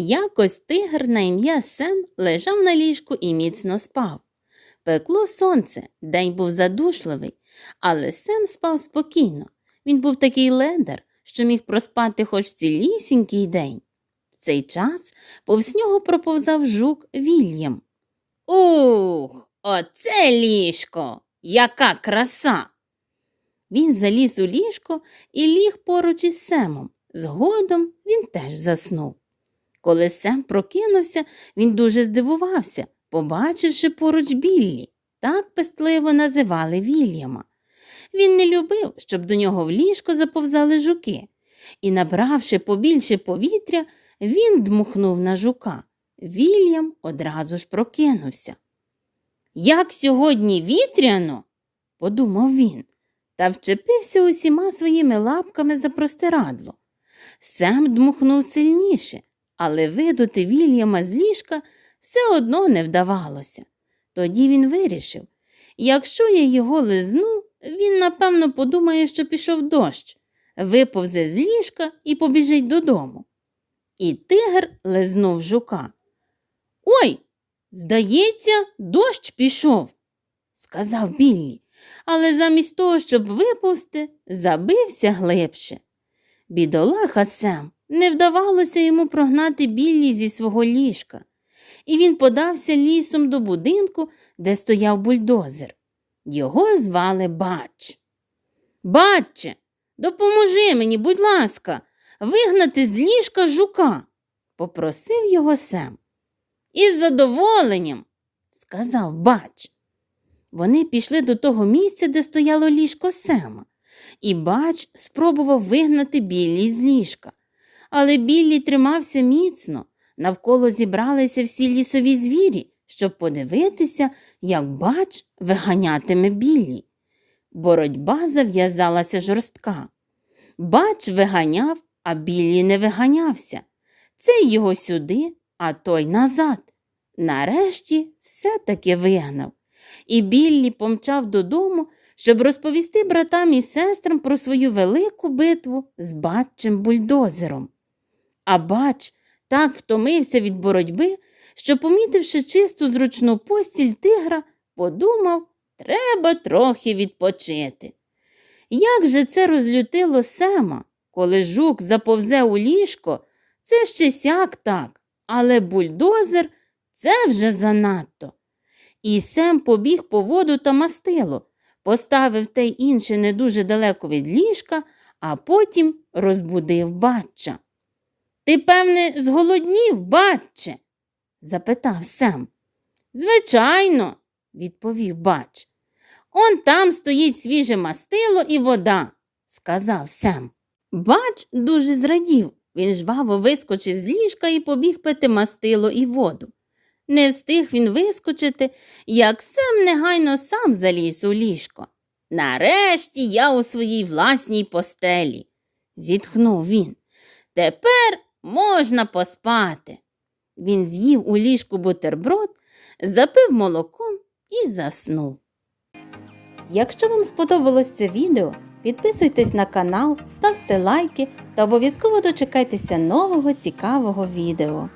Якось тигр на ім'я Сем лежав на ліжку і міцно спав. Пекло сонце, день був задушливий, але Сем спав спокійно. Він був такий ледар, що міг проспати хоч цілісінький день. В цей час повз нього проповзав жук Вільям. Ух, оце ліжко! Яка краса! Він заліз у ліжко і ліг поруч із Семом. Згодом він теж заснув. Коли Сем прокинувся, він дуже здивувався, побачивши поруч Біллі. Так пестливо називали Вільяма. Він не любив, щоб до нього в ліжко заповзали жуки, і, набравши побільше повітря, він дмухнув на жука. Вільям одразу ж прокинувся. Як сьогодні вітряно, подумав він, та вчепився усіма своїми лапками за простирадло. Сем дмухнув сильніше, але видути Вільяма з ліжка все одно не вдавалося. Тоді він вирішив, якщо я його лизну, він, напевно, подумає, що пішов дощ, виповзе з ліжка і побіжить додому. І тигр лизнув жука. Ой, здається, дощ пішов, сказав Біллі, але замість того, щоб виповзти, забився глибше. Бідолаха Сем не вдавалося йому прогнати Біллі зі свого ліжка, і він подався лісом до будинку, де стояв бульдозер. Його звали Бач. Баче, допоможи мені, будь ласка, вигнати з ліжка жука, попросив його Сем. Із задоволенням, сказав Бач. Вони пішли до того місця, де стояло ліжко Сема, і Бач спробував вигнати Біллі з ліжка. Але Біллі тримався міцно, навколо зібралися всі лісові звірі, щоб подивитися, як Бач виганятиме Біллі. Боротьба зав'язалася жорстка. Бач виганяв, а Біллі не виганявся. Цей його сюди, а той назад. Нарешті все-таки вигнав. І Біллі помчав додому, щоб розповісти братам і сестрам про свою велику битву з батчем бульдозером. А бач так втомився від боротьби, що, помітивши чисту зручну постіль тигра, подумав, треба трохи відпочити. Як же це розлютило Сема, коли жук заповзе у ліжко, це ще сяк так, але бульдозер це вже занадто. І Сем побіг по воду та мастило, поставив те інше не дуже далеко від ліжка, а потім розбудив батча. Ти, певне, зголоднів, батче? запитав Сем. Звичайно, відповів бач. Он там стоїть свіже мастило і вода, сказав Сем. Бач дуже зрадів. Він жваво вискочив з ліжка і побіг пити мастило і воду. Не встиг він вискочити, як Сем негайно сам заліз у ліжко. Нарешті я у своїй власній постелі, зітхнув він. Тепер можна поспати. Він з'їв у ліжку бутерброд, запив молоком і заснув. Якщо вам сподобалось це відео, підписуйтесь на канал, ставте лайки та обов'язково дочекайтеся нового цікавого відео.